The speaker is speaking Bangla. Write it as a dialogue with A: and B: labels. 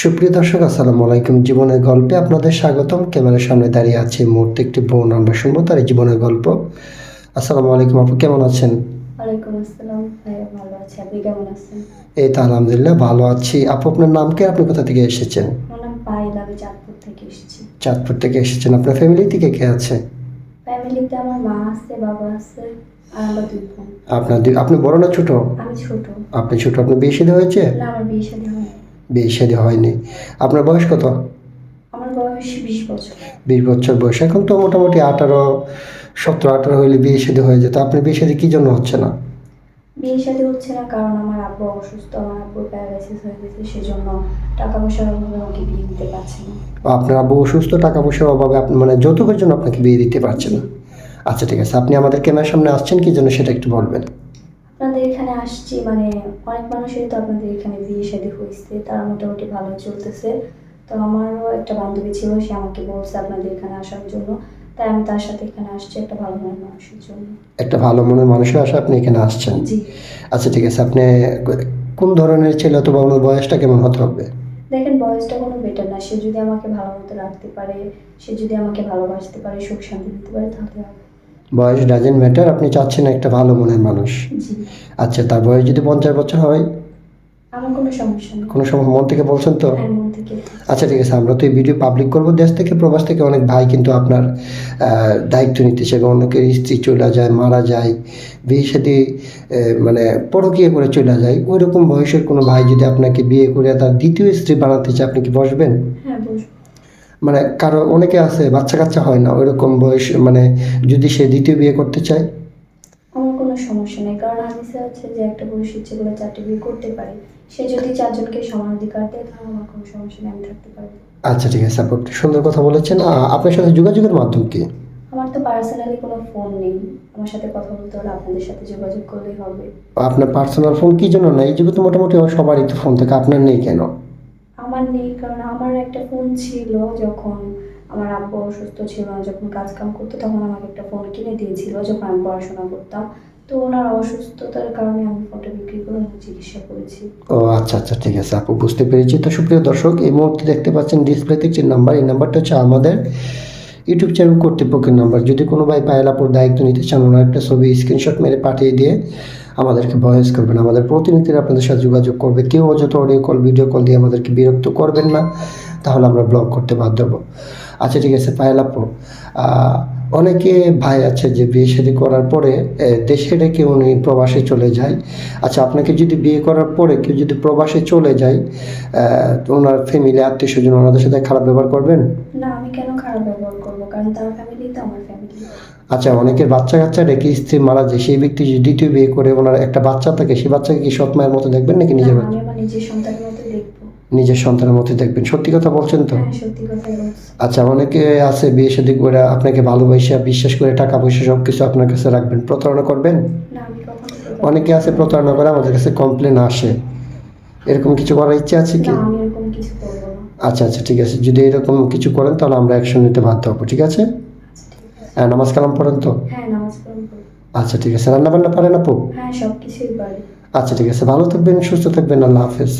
A: সুপ্রিয় দর্শক আসসালামু আলাইকুম। জীবনের গল্পে আপনাদের স্বাগতম। ক্যামেরার সামনে দাঁড়িয়ে আছে এই মুহূর্তে একটি বোন আমরা শুনব তার জীবনের গল্প। আসসালামু আলাইকুম আপু কেমন আছেন? এই তো আলহামদুলিল্লাহ ভালো আছি। আপু আপনার নাম কি? আপনি কোথা থেকে এসেছেন?
B: চাঁদপুর থেকে
A: এসেছেন। আপনার ফ্যামিলি থেকে কে আছে?
B: ফ্যামিলিতে আমার মা আছে বাবা আছে আর আমরা দুই বোন।
A: আপনার আপনি বড় না ছোট?
B: আমি ছোট।
A: আপনি ছোট আপনার বিয়ে শাদী হয়েছে?
B: না আমার বিয়ে শাদী
A: বিয়ে শাদী হয়নি। আপনার বয়স কত?
B: আমার বয়স বিশ বছর।
A: বিশ বছর বয়স। এখন তো মোটামুটি আঠারো সতেরো আঠারো হইলে বিয়ে শাদী হয়ে যেত। আপনার বিয়ে শাদী কী জন্য হচ্ছে না?
B: বিয়ে শাদী হচ্ছে না কারণ আমার আব্বু অসুস্থ আমার আব্বুর প্যারালাইসিস হয়ে গেছে সেজন্য টাকা পয়সার অভাবে বিয়ে দিতে পারছে না।
A: আপনার আব্বু অসুস্থ টাকা পয়সার অভাবে আপনি মানে যৌতুকের জন্য আপনাকে বিয়ে দিতে পারছেন না। আচ্ছা ঠিক আছে। আপনি আমাদের ক্যামেরার সামনে আসছেন কি জন্য সেটা একটু বলবেন?
B: আপনাদের এখানে আসছি মানে অনেক মানুষেরই তো আপনাদের এখানে বিয়ে শাদী হয়েছে তারা মোটামুটি ভালো চলতেছে। তো আমারও একটা বান্ধবী ছিল সে আমাকে বলছে আপনাদের এখানে আসার জন্য। তাই আমি তার সাথে এখানে আসছি একটা ভালো মনের মানুষের জন্য।
A: একটা ভালো মনের মানুষের আসে আপনি এখানে আসছেন?
B: জি।
A: আচ্ছা ঠিক আছে আপনি কোন ধরনের ছেলে অথবা ওনার বয়সটা কেমন হতে হবে?
B: দেখেন বয়সটা কোনো বেটার না। সে যদি আমাকে ভালো মতো রাখতে পারে সে যদি আমাকে ভালোবাসতে পারে সুখ শান্তি দিতে পারে তাহলে হবে
A: বয়স ডাজেন্ট ম্যাটার আপনি চাচ্ছেন একটা ভালো মনের মানুষ। আচ্ছা তার বয়স যদি পঞ্চাশ বছর হয়?
B: কোনো সমস্যা
A: সময় মন থেকে বলছেন তো?
B: হ্যাঁ
A: আচ্ছা ঠিক আছে আমরা তো এই ভিডিও পাবলিক করব। দেশ থেকে প্রবাস থেকে অনেক ভাই কিন্তু আপনার দায়িত্ব নিতে চাইবে অনেকের স্ত্রী চলে যায় মারা যায় বিয়ে সাথে মানে পরকীয় করে চলে যায়। ওই রকম বয়সের কোনো ভাই যদি আপনাকে বিয়ে করে তার দ্বিতীয় স্ত্রী বানাতে চায় আপনি কি বসবেন?
B: হ্যাঁ বসবো।
A: মানে কারও অনেকে আছে বাচ্চা কাচ্চা হয় না ওইরকম বয়স মানে যদি সে দ্বিতীয় বিয়ে করতে চায়?
B: আমার কোনো সমস্যা নেই কারণ আমি হচ্ছে যে একটা পুরুষ ইচ্ছে করে চারটে বিয়ে করতে পারি। সে যদি চারজনকে সমান অধিকার দেয় তাহলে আমার কোনো সমস্যা নেই আমি থাকতে পারব।
A: আচ্ছা ঠিক আছে আপু সুন্দর কথা বলেছেন। আপনার সাথে যোগাযোগের মাধ্যম কি?
B: আমার তো পার্সোনালি কোনো ফোন নেই। আমার সাথে কথা বলতে হলে আপনাদের সাথে যোগাযোগ করলেই হবে।
A: আপনার পার্সোনাল ফোন কি জন্য না এই যুগে তো মোটামুটি সবারই তো ফোন থাকে আপনার নেই কেন?
B: আমার নেই, কারণ আমার একটা ফোন ছিল যখন আমার আব্বু অসুস্থ ছিল না যখন কাজ কাম করতো তখন আমাকে একটা ফোন কিনে দিয়েছিল যখন আমি পড়াশোনা করতাম। তো ওনার অসুস্থতার কারণে আমি ফোনটা বিক্রি করে চিকিৎসা করেছি।
A: ও আচ্ছা আচ্ছা ঠিক আছে। আপু, বুঝতে পেরেছি। তো সুপ্রিয় দর্শক, এই মুহূর্তে দেখতে পাচ্ছেন ডিসপ্লেতে যে নাম্বার এই নাম্বারটা হচ্ছে আমাদের ইউটিউব চ্যানেল কর্তৃপক্ষের নাম্বার যদি কোনো ভাই পায়লাপুর দায়িত্ব নিতে চান, ওনার একটা ছবি স্ক্রিনশট মেরে পাঠিয়ে দিয়ে আমাদেরকে ভয়েস করবেন, আমাদের প্রতিনিধিরা আপনাদের সাথে যোগাযোগ করবে। কেউ অযথা অডিও কল ভিডিও কল দিয়ে আমাদেরকে বিরক্ত করবেন না, তাহলে আমরা ব্লক করতে বাধ্য হব। আচ্ছা ঠিক আছে পায়লাপুর অনেকে ভাই আছে যে বিয়ে শাদী করার পরে দেশে রেখে উনি প্রবাসে চলে যায়। আচ্ছা আপনাকে যদি বিয়ে করার পরে কেউ যদি প্রবাসে চলে যায় ওনার ফ্যামিলি আত্মীয় স্বজন ওনাদের সাথে খারাপ ব্যবহার করবেন?
B: না। কেন খারাপ ব্যবহার করব? কারণ তার ফ্যামিলি তো আমার ফ্যামিলি
A: আচ্ছা অনেকের বাচ্চা কাচ্চা রেখে স্ত্রী মারা যায় সেই ব্যক্তি যদি দ্বিতীয় বিয়ে করে ওনার একটা বাচ্চা থাকে সেই বাচ্চাকে কি সৎ মায়ের মতো দেখবেন নাকি নিজের বাচ্চা?
B: আমি আমার নিজের সন্তানের মতো দেখব।
A: নিজের সন্তানের মতো দেখবেন। সত্যি কথা বলছেন তো?
B: হ্যাঁ সত্যি
A: আচ্ছা অনেকে আছে বিয়ে শাদী করে আপনাকে ভালোবাসা বিশ্বাস করে টাকা পয়সা সব কিছু আপনার কাছে রাখবেন। প্রতারণা করবেন?
B: না আমি কখনো
A: অনেকে আছে প্রতারণা করে আমাদের কাছে কমপ্লেন আসে। এরকম কিছু করার ইচ্ছে আছে কি?
B: কিছু করব
A: আচ্ছা আচ্ছা ঠিক আছে। যদি এরকম কিছু করেন তাহলে আমরা অ্যাকশন নিতে বাধ্য হব ঠিক আছে?
B: আচ্ছা ঠিক আছে।
A: হ্যাঁ নামাজ কালাম পড়েন তো?
B: হ্যাঁ নামাজ
A: আচ্ছা ঠিক আছে। রান্না বান্না পারেন আপু?
B: হ্যাঁ সব কিছুই পারি।
A: আচ্ছা ঠিক আছে। ভালো থাকবেন সুস্থ থাকবেন। আল্লাহ হাফেজ।